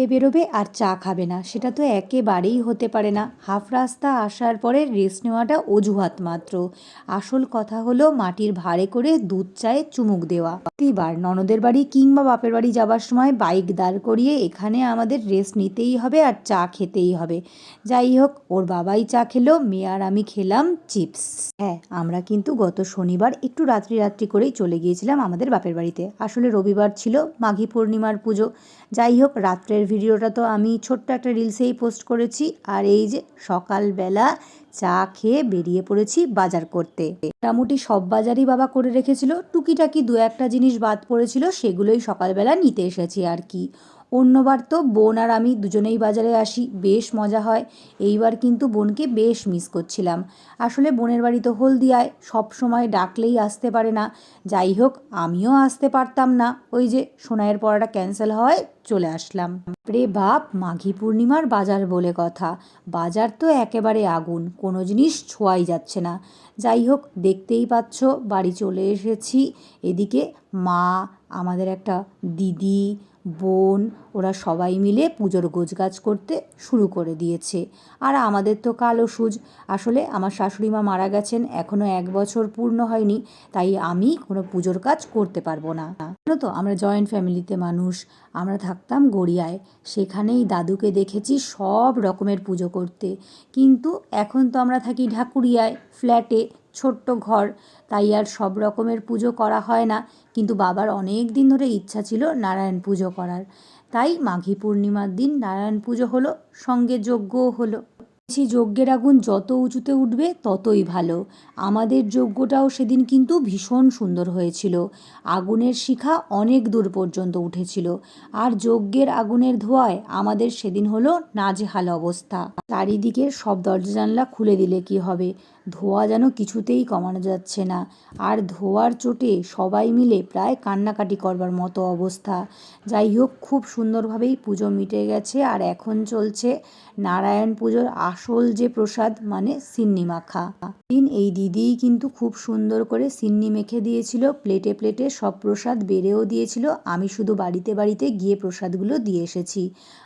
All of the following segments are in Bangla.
এ বেরোবে আর চা খাবে না। সেটা তো একেবারেই হতে পারে না। হাফ রাস্তা আসার পরে রেস্ট নেওয়াটা অজুহাত মাত্র। আসল কথা হলো মাটির ভাড়ে করে দুধ চায়ে চুমুক দেওয়া। প্রতিবার ননদের বাড়ি কিংবা বাপের বাড়ি যাবার সময় বাইক দাঁড় করিয়ে এখানে আমাদের রেস্ট নিতেই হবে আর চা খেতেই হবে। যাই হোক, ওর বাবাই চা খেলো, মেয়ে আর আমি খেলাম চিপস। হ্যাঁ আমরা কিন্তু গত শনিবার একটু রাত্রি রাত্রি করেই চলে গিয়েছিলাম আমাদের বাপের বাড়িতে। আসলে রবিবার ছিল মাঘী পূর্ণিমার পুজো। যাই হোক, রাত্রের ভিডিওটা তো আমি ছোট্ট একটা রিলসেই পোস্ট করেছি। আর এই যে সকালবেলা চা খেয়ে বেরিয়ে পড়েছি বাজার করতে। মোটামুটি সব বাজারই বাবা করে রেখেছিল। টুকিটাকি দু একটা জিনিস বাদ পড়েছিল, সেগুলোই সকালবেলা নিতে এসেছি আর কি। অন্যবার তো বোন আর আমি দুজনেই বাজারে আসি, বেশ মজা হয়। এইবার কিন্তু বোনকে বেশ মিস করছিলাম। আসলে বোনের বাড়ি তো হলদিয়ায়, সব সময় ডাকলেই আসতে পারে না। যাই হোক, আমিও আসতে পারতাম না। ওই যে সোনাইয়ের পড়াটা ক্যান্সেল হওয়ায় চলে আসলাম। রে বাপ, মাঘী পূর্ণিমার বাজার বলে কথা। বাজার তো একেবারে আগুন, কোনো জিনিস ছোঁয়াই যাচ্ছে না। যাই হোক, দেখতেই পাচ্ছ, বাড়ি চলে এসেছি। এদিকে মা, আমাদের একটা দিদি বোন, ওরা সবাই মিলে পুজোর গোছগাছ করতে শুরু করে দিয়েছে। আর আমাদের তো কালো সুজ আসলে আমার শাশুড়ি মা মারা গেছেন এখনও এক বছর পূর্ণ হয়নি, তাই আমি কোনো পুজোর কাজ করতে পারব না। তো, আমরা জয়েন্ট ফ্যামিলিতে মানুষ, আমরা থাকতাম গড়িয়ায়। সেখানেই দাদুকে দেখেছি সব রকমের পুজো করতে। কিন্তু এখন তো আমরা থাকি ঢাকুরিয়ায় ফ্ল্যাটে ছোট্ট ঘর। তাই আর সব রকমের পুজো করা হয় না। কিন্তু বাবার অনেক দিন ধরে ইচ্ছা ছিল নারায়ণ পুজো করার। তাই মাঘী পূর্ণিমার দিন নারায়ণ পুজো হলো, সঙ্গে যজ্ঞও হলো। সেই যজ্ঞের আগুন যত উঁচুতে উঠবে ততই ভালো। আমাদের যজ্ঞটাও সেদিন কিন্তু ভীষণ সুন্দর হয়েছিল। আগুনের শিখা অনেক দূর পর্যন্ত উঠেছিল। আর যজ্ঞের আগুনের ধোঁয়ায় আমাদের সেদিন হলো নাজেহাল অবস্থা। চারিদিকে সব দরজা জানলা খুলে দিলে কি হবে? ধোঁয়া যেন কিছুতেই কমানো যাচ্ছে না। আর ধোঁয়ার চোটে সবাই মিলে প্রায় কান্নাকাটি করবার মতো অবস্থা। যাই হোক, খুব সুন্দরভাবেই পুজো মিটে গেছে আর এখন চলছে নারায়ণ পুজোর আসল যে প্রসাদ মানে সিন্নি মাখা। দিন এই দিদিই কিন্তু খুব সুন্দর করে সিন্নি মেখে দিয়েছিল, প্লেটে প্লেটে সব প্রসাদ বেড়েও দিয়েছিল। আমি শুধু বাড়িতে বাড়িতে গিয়ে প্রসাদগুলো দিয়ে এসেছি।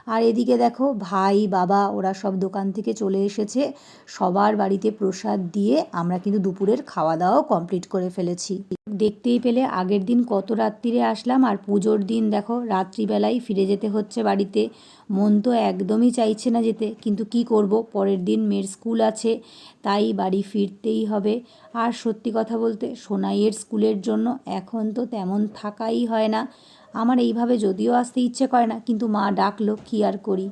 আর এদিকে দেখো, ভাই, বাবা, ওরা সব দোকান থেকে চলে এসেছে। সবার বাড়িতে প্রসাদ দিয়ে আমরা কিন্তু দুপুরের খাওয়া দাওয়াও কমপ্লিট করে ফেলেছি। দেখতেই পেলে আগের দিন কত রাত্রিরে আসলাম, আর পুজোর দিন দেখো রাত্রিবেলায় ফিরে যেতে হচ্ছে বাড়িতে। মন তো একদমই চাইছে না যেতে, কিন্তু কি করব? পরের দিন মেয়ের স্কুল আছে, তাই বাড়ি ফিরতেই হবে। আর সত্যি কথা বলতে সোনাইয়ের স্কুলের জন্য এখন তো তেমন থাকাই হয় না। আমার এইভাবে যদিও আসতে ইচ্ছে করে না, কিন্তু মা ডাকলো, কী আর করি?